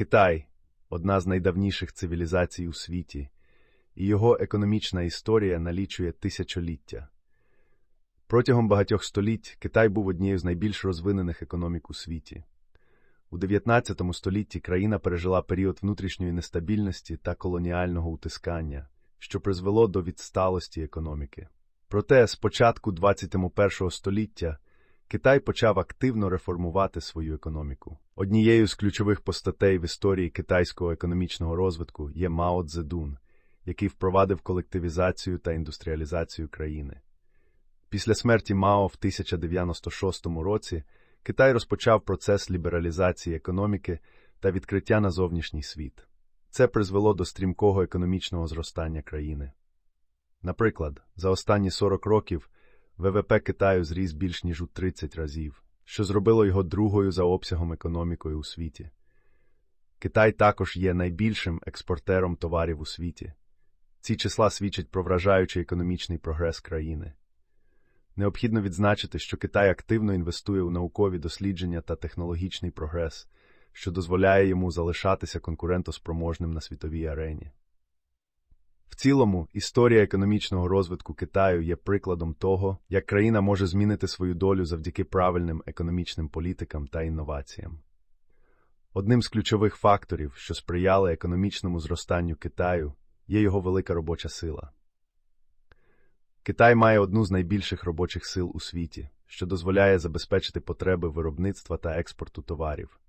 Китай одна з найдавніших цивілізацій у світі, і його економічна історія налічує тисячоліття. Протягом багатьох століть Китай був однією з найбільш розвинених економік у світі. У 19 столітті країна пережила період внутрішньої нестабільності та колоніального утискання, що призвело до відсталості економіки. Проте з початку 21 століття Китай почав активно реформувати свою економіку. Однією з ключових постатей в історії китайського економічного розвитку є Мао Цзедун, який впровадив колективізацію та індустріалізацію країни. Після смерті Мао в 1096 році Китай розпочав процес лібералізації економіки та відкриття на зовнішній світ. Це призвело до стрімкого економічного зростання країни. Наприклад, за останні 40 років ВВП Китаю зріс більш ніж у 30 разів, що зробило його другою за обсягом економікою у світі. Китай також є найбільшим експортером товарів у світі. Ці числа свідчать про вражаючий економічний прогрес країни. Необхідно відзначити, що Китай активно інвестує у наукові дослідження та технологічний прогрес, що дозволяє йому залишатися конкурентоспроможним на світовій арені. В цілому, історія економічного розвитку Китаю є прикладом того, як країна може змінити свою долю завдяки правильним економічним політикам та інноваціям. Одним з ключових факторів, що сприяли економічному зростанню Китаю, є його велика робоча сила. Китай має одну з найбільших робочих сил у світі, що дозволяє забезпечити потреби виробництва та експорту товарів.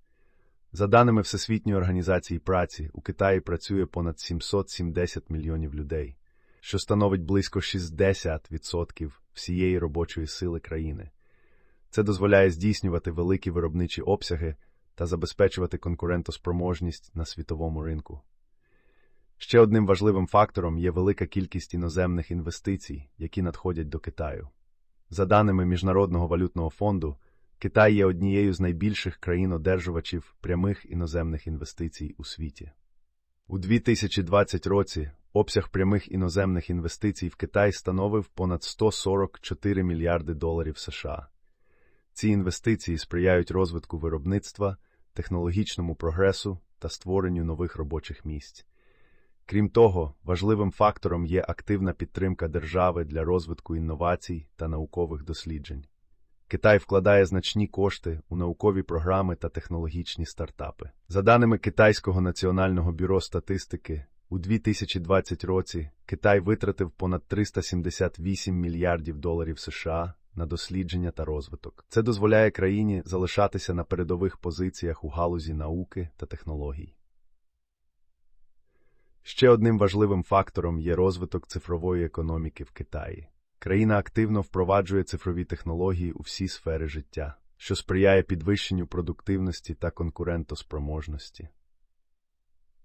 За даними Всесвітньої організації праці, у Китаї працює понад 770 мільйонів людей, що становить близько 60% всієї робочої сили країни. Це дозволяє здійснювати великі виробничі обсяги та забезпечувати конкурентоспроможність на світовому ринку. Ще одним важливим фактором є велика кількість іноземних інвестицій, які надходять до Китаю. За даними Міжнародного валютного фонду, Китай є однією з найбільших країн-одержувачів прямих іноземних інвестицій у світі. У 2020 році обсяг прямих іноземних інвестицій в Китай становив понад 144 мільярди доларів США. Ці інвестиції сприяють розвитку виробництва, технологічному прогресу та створенню нових робочих місць. Крім того, важливим фактором є активна підтримка держави для розвитку інновацій та наукових досліджень. Китай вкладає значні кошти у наукові програми та технологічні стартапи. За даними Китайського національного бюро статистики, у 2020 році Китай витратив понад 378 мільярдів доларів США на дослідження та розвиток. Це дозволяє країні залишатися на передових позиціях у галузі науки та технологій. Ще одним важливим фактором є розвиток цифрової економіки в Китаї. Країна активно впроваджує цифрові технології у всі сфери життя, що сприяє підвищенню продуктивності та конкурентоспроможності.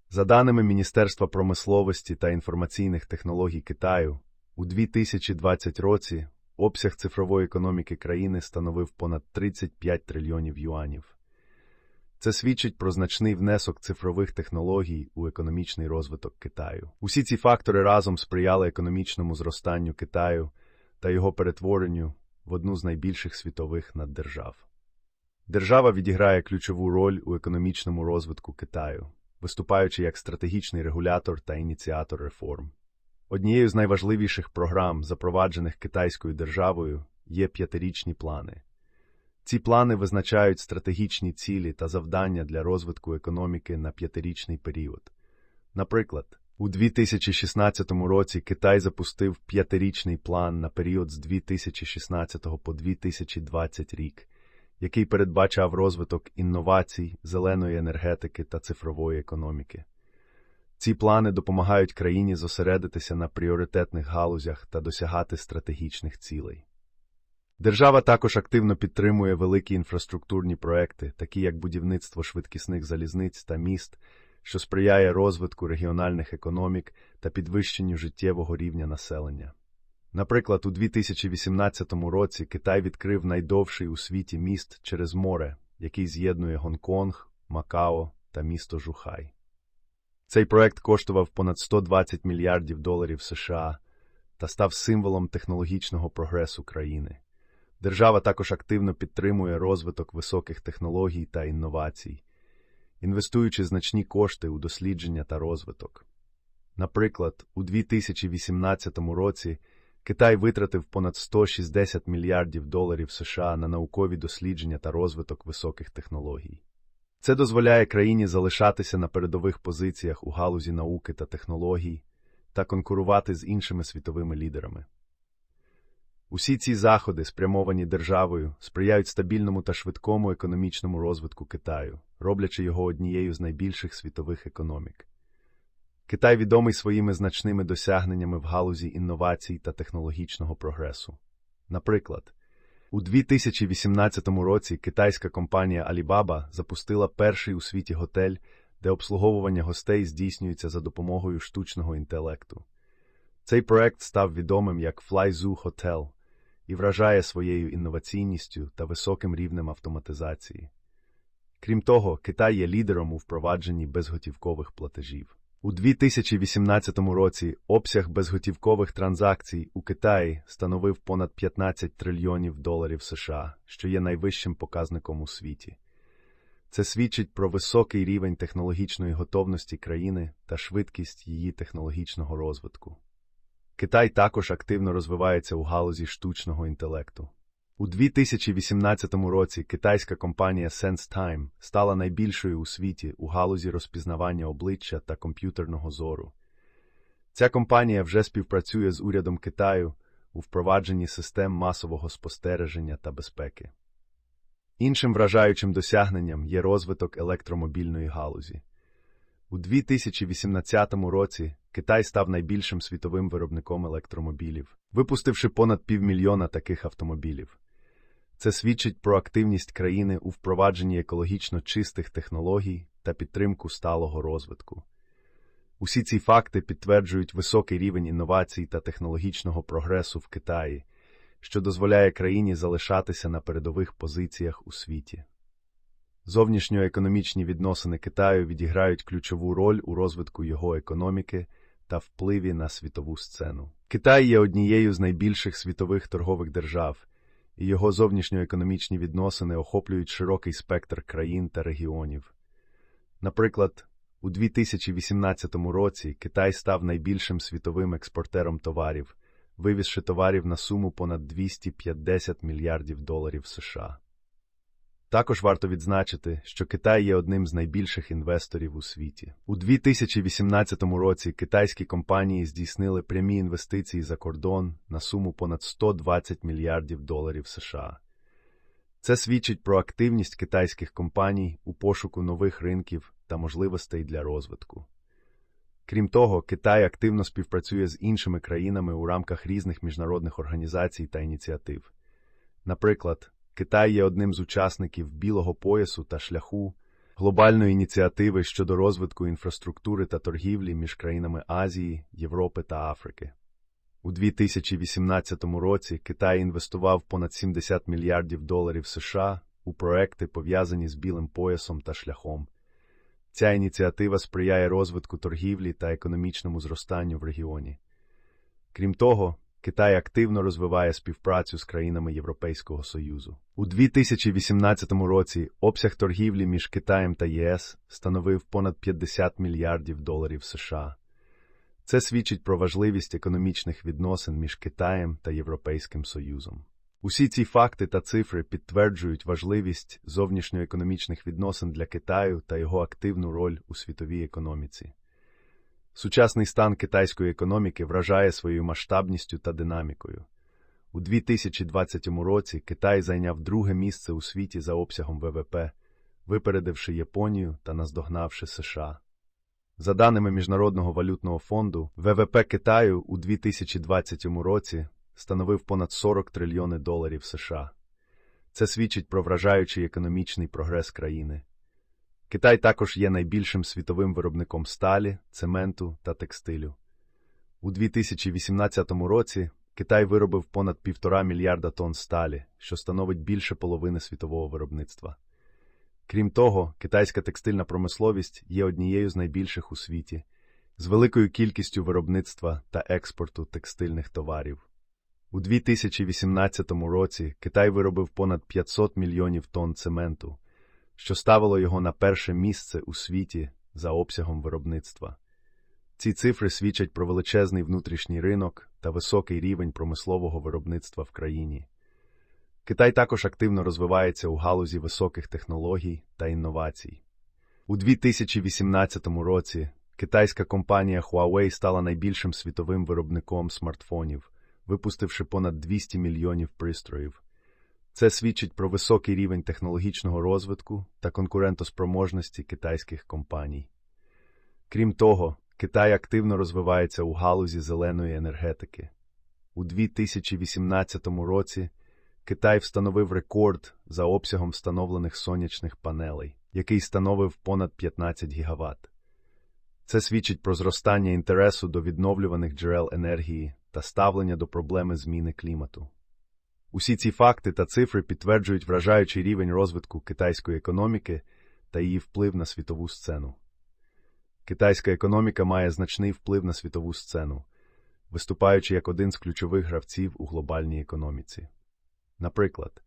За даними Міністерства промисловості та інформаційних технологій Китаю, у 2020 році обсяг цифрової економіки країни становив понад 35 трильйонів юанів. Це свідчить про значний внесок цифрових технологій у економічний розвиток Китаю. Усі ці фактори разом сприяли економічному зростанню Китаю та його перетворенню в одну з найбільших світових наддержав. Держава відіграє ключову роль у економічному розвитку Китаю, виступаючи як стратегічний регулятор та ініціатор реформ. Однією з найважливіших програм, запроваджених китайською державою, є п'ятирічні плани. Ці плани визначають стратегічні цілі та завдання для розвитку економіки на п'ятирічний період. Наприклад, у 2016 році Китай запустив п'ятирічний план на період з 2016 по 2020 рік, який передбачав розвиток інновацій, зеленої енергетики та цифрової економіки. Ці плани допомагають країні зосередитися на пріоритетних галузях та досягати стратегічних цілей. Держава також активно підтримує великі інфраструктурні проекти, такі як будівництво швидкісних залізниць та міст, що сприяє розвитку регіональних економік та підвищенню життєвого рівня населення. Наприклад, у 2018 році Китай відкрив найдовший у світі міст через море, який з'єднує Гонконг, Макао та місто Жухай. Цей проект коштував понад 120 мільярдів доларів США та став символом технологічного прогресу країни. Держава також активно підтримує розвиток високих технологій та інновацій, інвестуючи значні кошти у дослідження та розвиток. Наприклад, у 2018 році Китай витратив понад 160 мільярдів доларів США на наукові дослідження та розвиток високих технологій. Це дозволяє країні залишатися на передових позиціях у галузі науки та технологій та конкурувати з іншими світовими лідерами. Усі ці заходи, спрямовані державою, сприяють стабільному та швидкому економічному розвитку Китаю, роблячи його однією з найбільших світових економік. Китай відомий своїми значними досягненнями в галузі інновацій та технологічного прогресу. Наприклад, у 2018 році китайська компанія Alibaba запустила перший у світі готель, де обслуговування гостей здійснюється за допомогою штучного інтелекту. Цей проект став відомим як FlyZoo Hotel і вражає своєю інноваційністю та високим рівнем автоматизації. Крім того, Китай є лідером у впровадженні безготівкових платежів. У 2018 році обсяг безготівкових транзакцій у Китаї становив понад 15 трильйонів доларів США, що є найвищим показником у світі. Це свідчить про високий рівень технологічної готовності країни та швидкість її технологічного розвитку. Китай також активно розвивається у галузі штучного інтелекту. У 2018 році китайська компанія SenseTime стала найбільшою у світі у галузі розпізнавання обличчя та комп'ютерного зору. Ця компанія вже співпрацює з урядом Китаю у впровадженні систем масового спостереження та безпеки. Іншим вражаючим досягненням є розвиток електромобільної галузі. У 2018 році Китай став найбільшим світовим виробником електромобілів, випустивши понад півмільйона таких автомобілів. Це свідчить про активність країни у впровадженні екологічно чистих технологій та підтримку сталого розвитку. Усі ці факти підтверджують високий рівень інновацій та технологічного прогресу в Китаї, що дозволяє країні залишатися на передових позиціях у світі. Зовнішньоекономічні відносини Китаю відіграють ключову роль у розвитку його економіки та впливі на світову сцену. Китай є однією з найбільших світових торгових держав, його зовнішньоекономічні відносини охоплюють широкий спектр країн та регіонів. Наприклад, у 2018 році Китай став найбільшим світовим експортером товарів, вивізши товарів на суму понад 250 мільярдів доларів США. Також варто відзначити, що Китай є одним з найбільших інвесторів у світі. У 2018 році китайські компанії здійснили прямі інвестиції за кордон на суму понад 120 мільярдів доларів США. Це свідчить про активність китайських компаній у пошуку нових ринків та можливостей для розвитку. Крім того, Китай активно співпрацює з іншими країнами у рамках різних міжнародних організацій та ініціатив. Наприклад, Китай є одним з учасників білого поясу та шляху глобальної ініціативи щодо розвитку інфраструктури та торгівлі між країнами Азії, Європи та Африки. У 2018 році Китай інвестував понад 70 мільярдів доларів США у проекти, пов'язані з білим поясом та шляхом. Ця ініціатива сприяє розвитку торгівлі та економічному зростанню в регіоні. Крім того, Китай активно розвиває співпрацю з країнами Європейського Союзу. У 2018 році обсяг торгівлі між Китаєм та ЄС становив понад 50 мільярдів доларів США. Це свідчить про важливість економічних відносин між Китаєм та Європейським Союзом. Усі ці факти та цифри підтверджують важливість зовнішньоекономічних відносин для Китаю та його активну роль у світовій економіці. Сучасний стан китайської економіки вражає своєю масштабністю та динамікою. У 2020 році Китай зайняв друге місце у світі за обсягом ВВП, випередивши Японію та наздогнавши США. За даними Міжнародного валютного фонду, ВВП Китаю у 2020 році становив понад 40 трильйони доларів США. Це свідчить про вражаючий економічний прогрес країни. Китай також є найбільшим світовим виробником сталі, цементу та текстилю. У 2018 році Китай виробив понад півтора мільярда тонн сталі, що становить більше половини світового виробництва. Крім того, китайська текстильна промисловість є однією з найбільших у світі, з великою кількістю виробництва та експорту текстильних товарів. У 2018 році Китай виробив понад 500 мільйонів тонн цементу, що ставило його на перше місце у світі за обсягом виробництва. Ці цифри свідчать про величезний внутрішній ринок та високий рівень промислового виробництва в країні. Китай також активно розвивається у галузі високих технологій та інновацій. У 2018 році китайська компанія Huawei стала найбільшим світовим виробником смартфонів, випустивши понад 200 мільйонів пристроїв. Це свідчить про високий рівень технологічного розвитку та конкурентоспроможності китайських компаній. Крім того, Китай активно розвивається у галузі зеленої енергетики. У 2018 році Китай встановив рекорд за обсягом встановлених сонячних панелей, який становив понад 15 гігаватт. Це свідчить про зростання інтересу до відновлюваних джерел енергії та ставлення до проблеми зміни клімату. Усі ці факти та цифри підтверджують вражаючий рівень розвитку китайської економіки та її вплив на світову сцену. Китайська економіка має значний вплив на світову сцену, виступаючи як один з ключових гравців у глобальній економіці. Наприклад,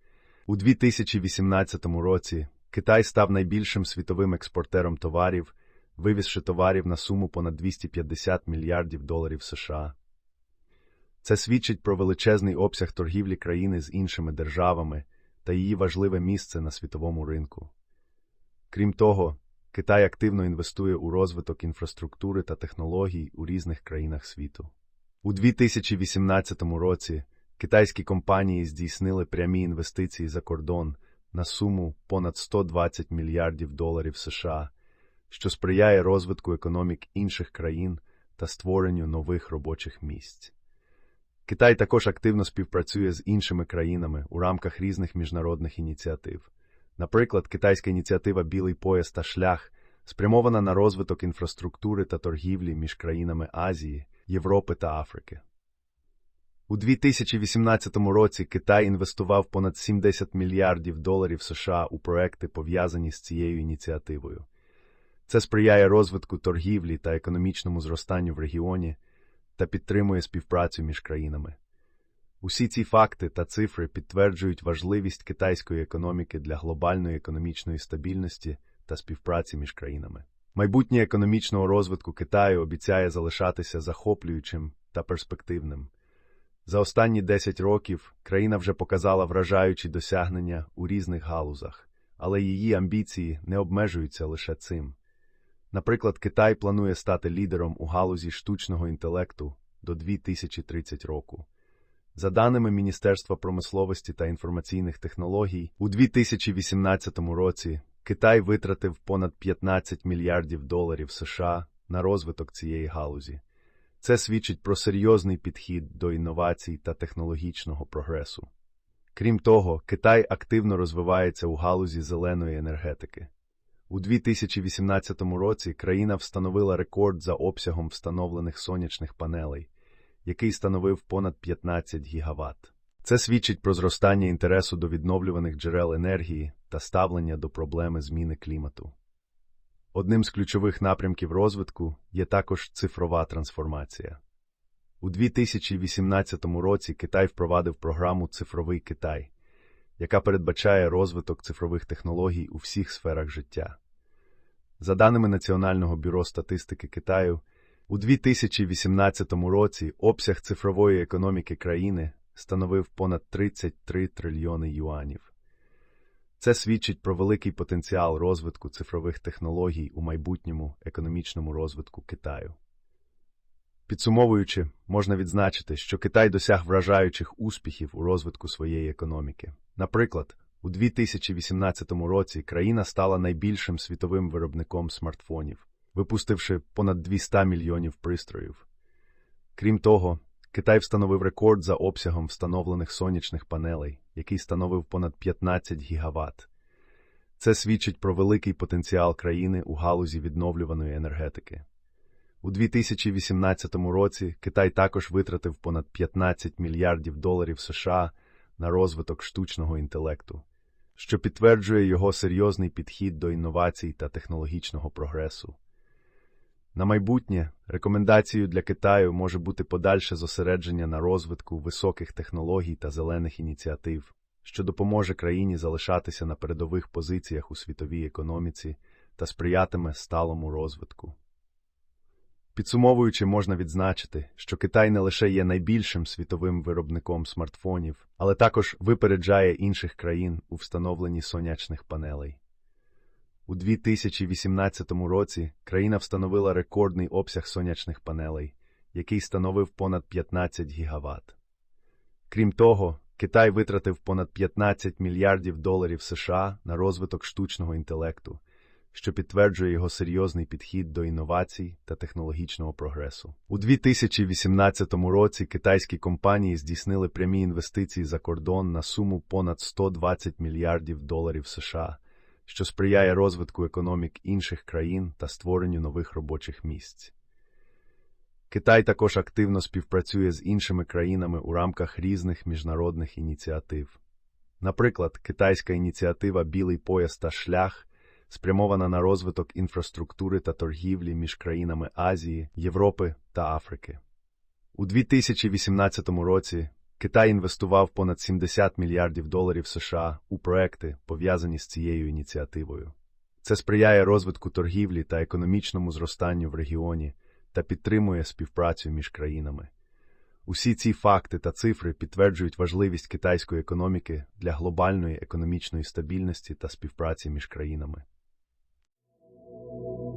у 2018 році Китай став найбільшим світовим експортером товарів, вивізши товарів на суму понад 250 мільярдів доларів США. Це свідчить про величезний обсяг торгівлі країни з іншими державами та її важливе місце на світовому ринку. Крім того, Китай активно інвестує у розвиток інфраструктури та технологій у різних країнах світу. У 2018 році китайські компанії здійснили прямі інвестиції за кордон на суму понад 120 мільярдів доларів США, що сприяє розвитку економік інших країн та створенню нових робочих місць. Китай також активно співпрацює з іншими країнами у рамках різних міжнародних ініціатив. Наприклад, китайська ініціатива Білий пояс та шлях спрямована на розвиток інфраструктури та торгівлі між країнами Азії, Європи та Африки. У 2018 році Китай інвестував понад 70 мільярдів доларів США у проекти, пов'язані з цією ініціативою. Це сприяє розвитку торгівлі та економічному зростанню в регіоні та підтримує співпрацю між країнами. Усі ці факти та цифри підтверджують важливість китайської економіки для глобальної економічної стабільності та співпраці між країнами. Майбутнє економічного розвитку Китаю обіцяє залишатися захоплюючим та перспективним. За останні 10 років країна вже показала вражаючі досягнення у різних галузах, але її амбіції не обмежуються лише цим. Наприклад, Китай планує стати лідером у галузі штучного інтелекту до 2030 року. За даними Міністерства промисловості та інформаційних технологій, у 2018 році Китай витратив понад 15 мільярдів доларів США на розвиток цієї галузі. Це свідчить про серйозний підхід до інновацій та технологічного прогресу. Крім того, Китай активно розвивається у галузі зеленої енергетики. У 2018 році країна встановила рекорд за обсягом встановлених сонячних панелей, який становив понад 15 гігаватт. Це свідчить про зростання інтересу до відновлюваних джерел енергії та ставлення до проблеми зміни клімату. Одним з ключових напрямків розвитку є також цифрова трансформація. У 2018 році Китай впровадив програму Цифровий Китай, яка передбачає розвиток цифрових технологій у всіх сферах життя. За даними Національного бюро статистики Китаю, у 2018 році обсяг цифрової економіки країни становив понад 33 трильйони юанів. Це свідчить про великий потенціал розвитку цифрових технологій у майбутньому економічному розвитку Китаю. Підсумовуючи, можна відзначити, що Китай досяг вражаючих успіхів у розвитку своєї економіки. Наприклад, у 2018 році країна стала найбільшим світовим виробником смартфонів, випустивши понад 200 мільйонів пристроїв. Крім того, Китай встановив рекорд за обсягом встановлених сонячних панелей, який становив понад 15 гігаватт. Це свідчить про великий потенціал країни у галузі відновлюваної енергетики. У 2018 році Китай також витратив понад 15 мільярдів доларів США на розвиток штучного інтелекту, що підтверджує його серйозний підхід до інновацій та технологічного прогресу. На майбутнє рекомендацією для Китаю може бути подальше зосередження на розвитку високих технологій та зелених ініціатив, що допоможе країні залишатися на передових позиціях у світовій економіці та сприятиме сталому розвитку. Підсумовуючи, можна відзначити, що Китай не лише є найбільшим світовим виробником смартфонів, але також випереджає інших країн у встановленні сонячних панелей. У 2018 році країна встановила рекордний обсяг сонячних панелей, який становив понад 15 гігаватт. Крім того, Китай витратив понад 15 мільярдів доларів США на розвиток штучного інтелекту, що підтверджує його серйозний підхід до інновацій та технологічного прогресу. У 2018 році китайські компанії здійснили прямі інвестиції за кордон на суму понад 120 мільярдів доларів США, що сприяє розвитку економік інших країн та створенню нових робочих місць. Китай також активно співпрацює з іншими країнами у рамках різних міжнародних ініціатив. Наприклад, китайська ініціатива Білий пояс та шлях спрямована на розвиток інфраструктури та торгівлі між країнами Азії, Європи та Африки. У 2018 році Китай інвестував понад 70 мільярдів доларів США у проекти, пов'язані з цією ініціативою. Це сприяє розвитку торгівлі та економічному зростанню в регіоні та підтримує співпрацю між країнами. Усі ці факти та цифри підтверджують важливість китайської економіки для глобальної економічної стабільності та співпраці між країнами. thank you